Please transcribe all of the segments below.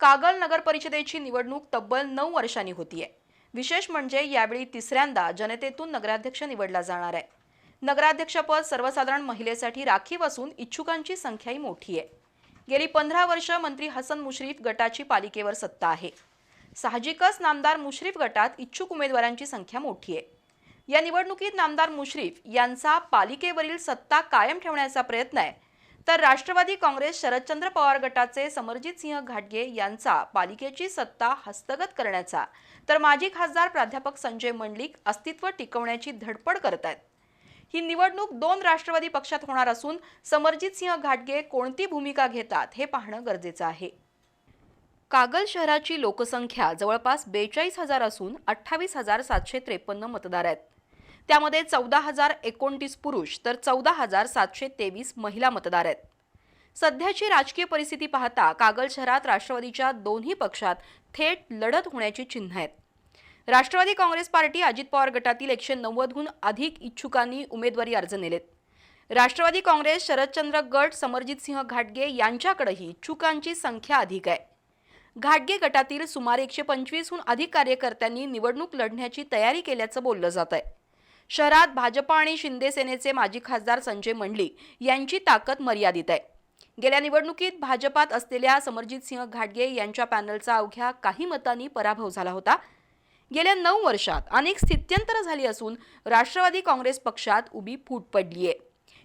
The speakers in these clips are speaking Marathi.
कागल नगर परिषदेची निवडणूक तब्बल नऊ वर्षांनी होतीये. विशेष म्हणजे यावेळी तिसऱ्यांदा जनतेतून नगराध्यक्ष निवडला जाणार आहे. नगराध्यक्षपद सर्वसाधारण महिलेसाठी राखीव असून इच्छुकांची संख्याही मोठी आहे गेली पंधरा वर्ष मंत्री हसन मुश्रीफ गटाची पालिकेवर सत्ता आहे. साहजिकच नामदार मुश्रीफ गटात इच्छुक उमेदवारांची संख्या मोठी आहे या निवडणुकीत नामदार मुश्रीफ यांचा पालिकेवरील सत्ता कायम ठेवण्याचा प्रयत्न आहे तर राष्ट्रवादी काँग्रेस शरदचंद्र पवार गटाचे समरजित सिंह घाटगे यांचा पालिकेची सत्ता हस्तगत करण्याचा. तर माजी खासदार प्राध्यापक संजय मंडलिक अस्तित्व टिकवण्याची धडपड करत आहेत ही निवडणूक दोन राष्ट्रवादी पक्षात होणार असून समरजित सिंह घाटगे कोणती भूमिका घेतात हे पाहणं गरजेचं आहे. कागल शहराची लोकसंख्या जवळपास बेचाळीस हजार असून अठ्ठावीस हजार सातशे त्रेपन्न मतदार आहेत. त्यामध्ये चौदा हजार एकोणतीस पुरुष तर चौदा हजार सातशे तेवीस महिला मतदार आहेत. सध्याची राजकीय परिस्थिती पाहता कागल शहरात राष्ट्रवादीच्या दोन्ही पक्षात थेट लढत होण्याची चिन्ह आहेत. राष्ट्रवादी काँग्रेस पार्टी अजित पवार गटातील एकशे नव्वदहून अधिक इच्छुकांनी उमेदवारी अर्ज नेलेत. राष्ट्रवादी काँग्रेस शरदचंद्र गट समरजित सिंह घाटगे यांच्याकडेही इच्छुकांची संख्या अधिक आहे. घाटगे गटातील सुमारे एकशे पंचवीसहून अधिक कार्यकर्त्यांनी निवडणूक लढण्याची तयारी केल्याचं बोललं जात आहे शहरात भाजपा आणि शिंदे सेनेचे माजी खासदार संजय मंडलिक यांची ताकद मर्यादित आहे. गेल्या निवडणुकीत भाजपात असलेल्या समरजित सिंह घाटगे यांच्या पॅनलचा अवघ्या काही मतांनी पराभव झाला होता. गेल्या नऊ वर्षात अनेक स्थित्यंतर झाली असून राष्ट्रवादी काँग्रेस पक्षात उभी फूट पडली आहे.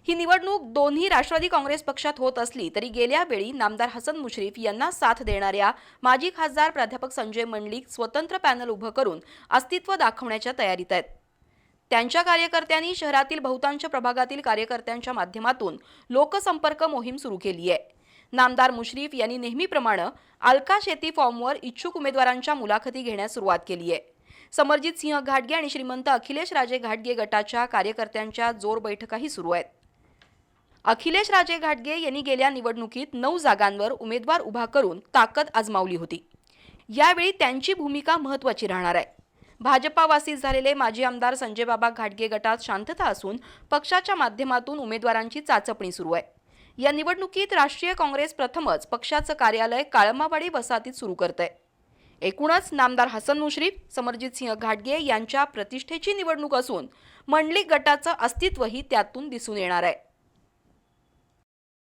ही निवडणूक दोन्ही राष्ट्रवादी काँग्रेस पक्षात होत असली तरी गेल्या वेळी नामदार हसन मुश्रीफ यांना साथ देणाऱ्या माजी खासदार प्राध्यापक संजय मंडलिक स्वतंत्र पॅनल उभं करून अस्तित्व दाखवण्याच्या तयारीत आहेत. त्यांच्या कार्यकर्त्यांनी शहरातील बहुतांश प्रभागातील कार्यकर्त्यांच्या माध्यमातून लोकसंपर्क मोहीम सुरू केली आहे. नामदार मुश्रीफ यांनी नेहमीप्रमाणे अलका शेती फॉर्मवर इच्छुक उमेदवारांच्या मुलाखती घेण्यास सुरुवात केली आहे. समरजित सिंह घाटगे आणि श्रीमंत अखिलेश राजे घाटगे गटाच्या कार्यकर्त्यांच्या जोर बैठकाही सुरू आहेत. अखिलेश राजे घाटगे यांनी गेल्या निवडणुकीत नऊ जागांवर उमेदवार उभा करून ताकद आजमावली होती. यावेळी त्यांची भूमिका महत्त्वाची राहणार आहे. भाजपावासी झालेले माजी आमदार संजय बाबा घाटगे गटात शांतता असून पक्षाच्या माध्यमातून उमेदवारांची चाचपणी सुरू आहे. या निवडणुकीत राष्ट्रीय काँग्रेस प्रथमच पक्षाचं कार्यालय काळमावाडी वसाहतीत सुरू करत आहे एकूणच नामदार हसन मुश्रीफ समरजित सिंह घाटगे यांच्या प्रतिष्ठेची निवडणूक असून मंडलिक गटाचं अस्तित्वही त्यातून दिसून येणार आहे.